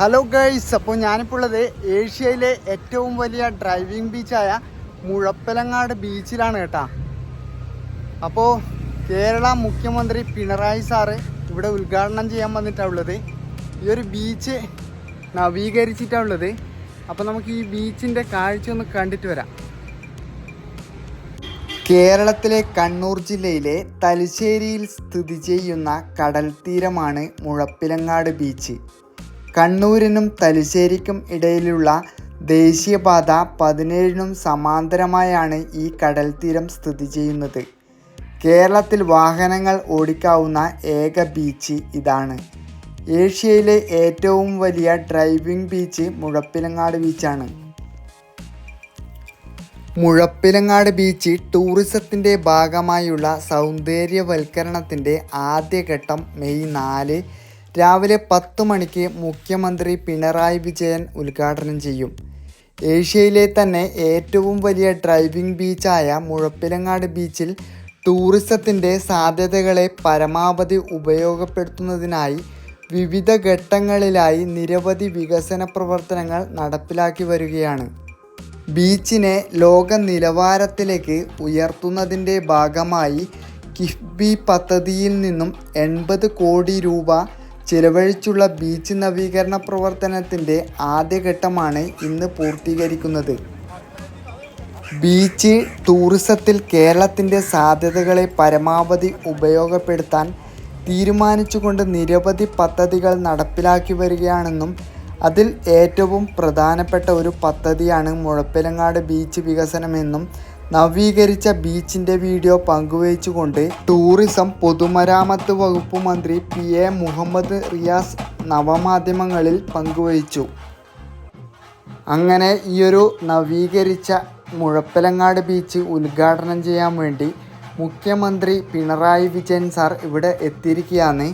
Hello guys അപ്പോൾ ഞാനിപ്പോൾ ഉള്ളത് ഏഷ്യയിലെ ഏറ്റവും വലിയ ഡ്രൈവിംഗ് ബീച്ചായ മുഴപ്പിലങ്ങാട് ബീച്ചിലാണ് കേട്ടാ. അപ്പോൾ കേരള മുഖ്യമന്ത്രി പിണറായി സാറ് ഇവിടെ ഉദ്ഘാടനം ചെയ്യാൻ വന്നിട്ടാണ് ഉള്ളത്. ഈ ഒരു ബീച്ച് നവീകരിച്ചിട്ടാണ് ഉള്ളത്. അപ്പോൾ നമുക്ക് ഈ ബീച്ചിന്റെ കാഴ്ച ഒന്ന് കണ്ടിട്ട് വരാം. കേരളത്തിലെ കണ്ണൂർ ജില്ലയിലെ തലശ്ശേരിയിൽ സ്ഥിതി ചെയ്യുന്ന കടൽ തീരമാണ് മുഴപ്പിലങ്ങാട് ബീച്ച് കണ്ണൂരിനും തലശ്ശേരിക്കും ഇടയിലുള്ള ദേശീയപാത പതിനേഴിനും സമാന്തരമായാണ് ഈ കടൽത്തീരം സ്ഥിതി ചെയ്യുന്നത്. കേരളത്തിൽ വാഹനങ്ങൾ ഓടിക്കാവുന്ന ഏക ബീച്ച് ഇതാണ്. ഏഷ്യയിലെ ഏറ്റവും വലിയ ഡ്രൈവിംഗ് ബീച്ച് മുഴപ്പിലങ്ങാട് ബീച്ചാണ്. മുഴപ്പിലങ്ങാട് ബീച്ച് ടൂറിസത്തിന്റെ ഭാഗമായുള്ള സൗന്ദര്യവൽക്കരണത്തിന്റെ ആദ്യഘട്ടം മെയ് നാല് രാവിലെ പത്ത് മണിക്ക് മുഖ്യമന്ത്രി പിണറായി വിജയൻ ഉദ്ഘാടനം ചെയ്യും. ഏഷ്യയിലെ തന്നെ ഏറ്റവും വലിയ ഡ്രൈവിംഗ് ബീച്ചായ മുഴപ്പിലങ്ങാട് ബീച്ചിൽ ടൂറിസത്തിന്റെ സാധ്യതകളെ പരമാവധി ഉപയോഗപ്പെടുത്തുന്നതിനായി വിവിധ ഘട്ടങ്ങളിലായി നിരവധി വികസന പ്രവർത്തനങ്ങൾ നടപ്പിലാക്കി വരികയാണ്. ബീച്ചിനെ ലോക നിലവാരത്തിലേക്ക് ഉയർത്തുന്നതിന്റെ ഭാഗമായി കിഫ്ബി പദ്ധതിയിൽ നിന്നും എൺപത് കോടി രൂപ ചിലവഴിച്ചുള്ള ബീച്ച് നവീകരണ പ്രവർത്തനത്തിന്റെ ആദ്യഘട്ടമാണ് ഇന്ന് പൂർത്തീകരിക്കുന്നത്. ബീച്ച് ടൂറിസത്തിൽ കേരളത്തിന്റെ സാധ്യതകളെ പരമാവധി ഉപയോഗപ്പെടുത്താൻ തീരുമാനിച്ചുകൊണ്ട് നിരവധി പദ്ധതികൾ നടപ്പിലാക്കി വരികയാണെന്നും അതിൽ ഏറ്റവും പ്രധാനപ്പെട്ട ഒരു പദ്ധതിയാണ് മുഴപ്പിലങ്ങാട് ബീച്ച് വികസനമെന്നും നവീകരിച്ച ബീച്ചിന്റെ വീഡിയോ പങ്കുവച്ചുകൊണ്ട് ടൂറിസം പൊതുമരാമത്ത് വകുപ്പ് മന്ത്രി പി എ മുഹമ്മദ് റിയാസ് നവമാധ്യമങ്ങളിൽ പങ്കുവച്ചു അങ്ങനെ ഈയൊരു നവീകരിച്ച മുഴപ്പിലങ്ങാട് ബീച്ച് ഉദ്ഘാടനം ചെയ്യാൻ വേണ്ടി മുഖ്യമന്ത്രി പിണറായി വിജയൻ സാർ ഇവിടെ എത്തിയിരിക്കുകയാണ്.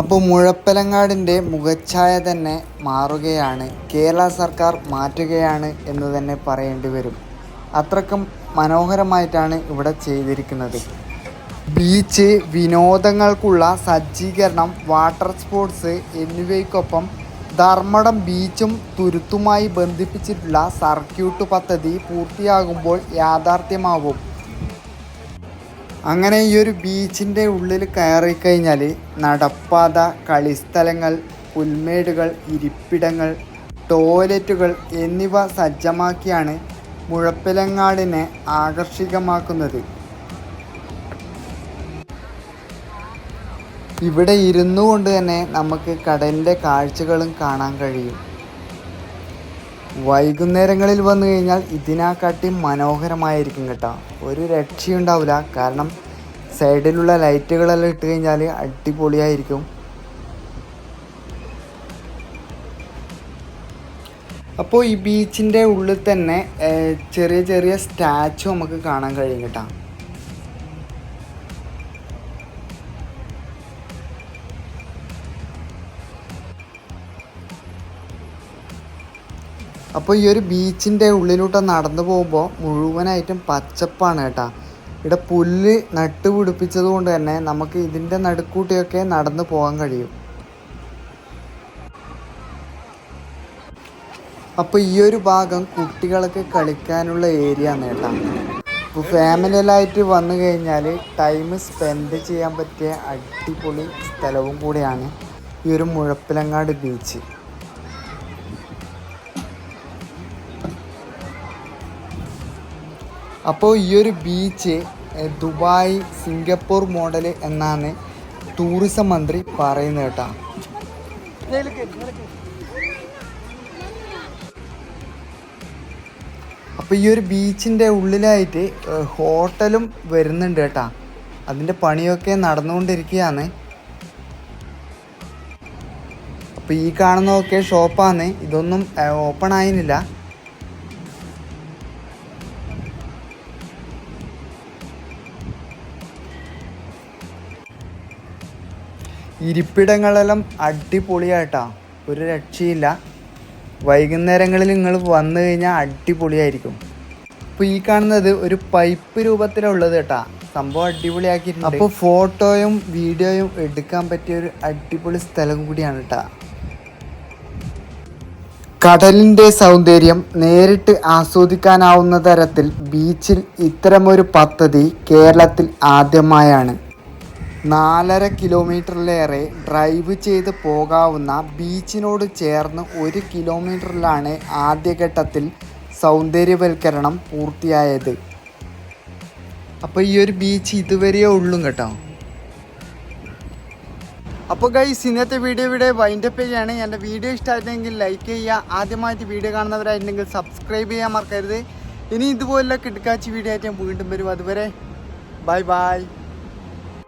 അപ്പോൾ മുഴപ്പലങ്ങാടിന്റെ മുഖച്ഛായ തന്നെ മാറുകയാണ്. കേരള സർക്കാർ മാറ്റുകയാണ് എന്ന് തന്നെ പറയേണ്ടി വരും. അത്രക്കും മനോഹരമായിട്ടാണ് ഇവിടെ ചെയ്തിരിക്കുന്നത്. ബീച്ച് വിനോദങ്ങൾക്കുള്ള സജ്ജീകരണം വാട്ടർ സ്പോർട്സ് എന്നിവയ്ക്കൊപ്പം ധർമ്മടം ബീച്ചും തുരുത്തുമായി ബന്ധിപ്പിച്ചിട്ടുള്ള സർക്യൂട്ട് പദ്ധതി പൂർത്തിയാകുമ്പോൾ യാഥാർത്ഥ്യമാവും. അങ്ങനെ ഈ ഒരു ബീച്ചിന്റെ ഉള്ളിൽ കയറി കഴിഞ്ഞാൽ നടപ്പാത കളിസ്ഥലങ്ങൾ പുൽമേടുകൾ ഇരിപ്പിടങ്ങൾ ടോയ്ലറ്റുകൾ എന്നിവ സജ്ജമാക്കിയാണ് മുഴപ്പിലങ്ങാടിനെ ആകർഷികമാക്കുന്നത്. ഇവിടെ ഇരുന്നു കൊണ്ട് തന്നെ നമുക്ക് കടലിന്റെ കാഴ്ചകളും കാണാൻ കഴിയും. വൈകുന്നേരങ്ങളിൽ വന്നു കഴിഞ്ഞാൽ ഇതിനെക്കാട്ടി മനോഹരമായിരിക്കും കേട്ടോ. ഒരു രക്ഷയുണ്ടാവില്ല. കാരണം സൈഡിലുള്ള ലൈറ്റുകളെല്ലാം ഇട്ട് കഴിഞ്ഞാൽ അടിപൊളിയായിരിക്കും. അപ്പോൾ ഈ ബീച്ചിന്റെ ഉള്ളിൽ തന്നെ ചെറിയ ചെറിയ സ്റ്റാച്ചു നമുക്ക് കാണാൻ കഴിയും കേട്ടോ. അപ്പോൾ ഈ ഒരു ബീച്ചിന്റെ ഉള്ളിലൂടെ നടന്നു പോകുമ്പോൾ മുഴുവനായിട്ടും പച്ചപ്പാണ് കേട്ടോ. ഇവിടെ പുല്ല് നട്ടുപിടിപ്പിച്ചത് കൊണ്ട് തന്നെ നമുക്ക് ഇതിന്റെ നടുക്കൂട്ടിയൊക്കെ നടന്നു പോകാൻ കഴിയും. അപ്പോൾ ഈ ഒരു ഭാഗം കുട്ടികൾക്ക് കളിക്കാനുള്ള ഏരിയ ആണ് കേട്ടോ. ഇപ്പോൾ ഫാമിലിയിലായിട്ട് വന്നു കഴിഞ്ഞാൽ ടൈം സ്പെൻഡ് ചെയ്യാൻ പറ്റിയ അടിപൊളി സ്ഥലവും കൂടിയാണ് ഈ ഒരു മുഴപ്പിലങ്ങാട് ബീച്ച് അപ്പോൾ ഈ ഒരു ബീച്ച് ദുബായ് സിംഗപ്പൂർ മോഡൽ എന്നാണ് ടൂറിസം മന്ത്രി പറയുന്നത് കേട്ടോ. അപ്പോൾ ഈ ഒരു ബീച്ചിന്റെ ഉള്ളിലായിട്ട് ഹോട്ടലും വരുന്നുണ്ട് കേട്ടോ. അതിന്റെ പണിയൊക്കെ നടന്നുകൊണ്ടിരിക്കുകയാണ്. അപ്പോൾ ഈ കാണുന്നതൊക്കെ ഷോപ്പാണ്. ഇതൊന്നും ഓപ്പൺ ആയിരുന്നില്ല ഇരിപ്പിടങ്ങളെല്ലാം അടിപൊളിയായിട്ടാ. ഒരു രക്ഷയില്ല. വൈകുന്നേരങ്ങളിൽ നിങ്ങൾ വന്നു കഴിഞ്ഞാൽ അടിപൊളിയായിരിക്കും. അപ്പോൾ ഈ കാണുന്നത് ഒരു പൈപ്പ് രൂപത്തിലുള്ളത് കേട്ടാ. സംഭവം അടിപൊളിയാക്കിയിട്ടുണ്ട്. അപ്പോൾ ഫോട്ടോയും വീഡിയോയും എടുക്കാൻ പറ്റിയ ഒരു അടിപൊളി സ്ഥലം കൂടിയാണ് കേട്ടാ. കടലിന്റെ സൗന്ദര്യം നേരിട്ട് ആസ്വദിക്കാനാവുന്ന തരത്തിൽ ബീച്ചിൽ ഇത്തരമൊരു പദ്ധതി കേരളത്തിൽ ആദ്യമായാണ്. നാലര കിലോമീറ്ററിലേറെ ഡ്രൈവ് ചെയ്ത് പോകാവുന്ന ബീച്ചിനോട് ചേർന്ന് ഒരു കിലോമീറ്ററിലാണ് ആദ്യഘട്ടത്തിൽ സൗന്ദര്യവൽക്കരണം പൂർത്തിയായത്. അപ്പോൾ ഈ ഒരു ബീച്ച് ഇതുവരെയേ ഉള്ളൂ കേട്ടോ. അപ്പോൾ ഗൈസ് ഇന്നത്തെ വീഡിയോ ഇവിടെ വൈൻഡപ്പ് ചെയ്യാണ്. എന്റെ വീഡിയോ ഇഷ്ടമായിട്ടെങ്കിൽ ലൈക്ക് ചെയ്യുക. ആദ്യമായിട്ട് വീഡിയോ കാണുന്നവരായിട്ടുണ്ടെങ്കിൽ സബ്സ്ക്രൈബ് ചെയ്യാൻ മറക്കരുത്. ഇനി ഇതുപോലുള്ള കിടക്കാച്ചി വീഡിയോ ആയിട്ട് ഞാൻ വീണ്ടും വരും. അതുവരെ ബൈ ബൈ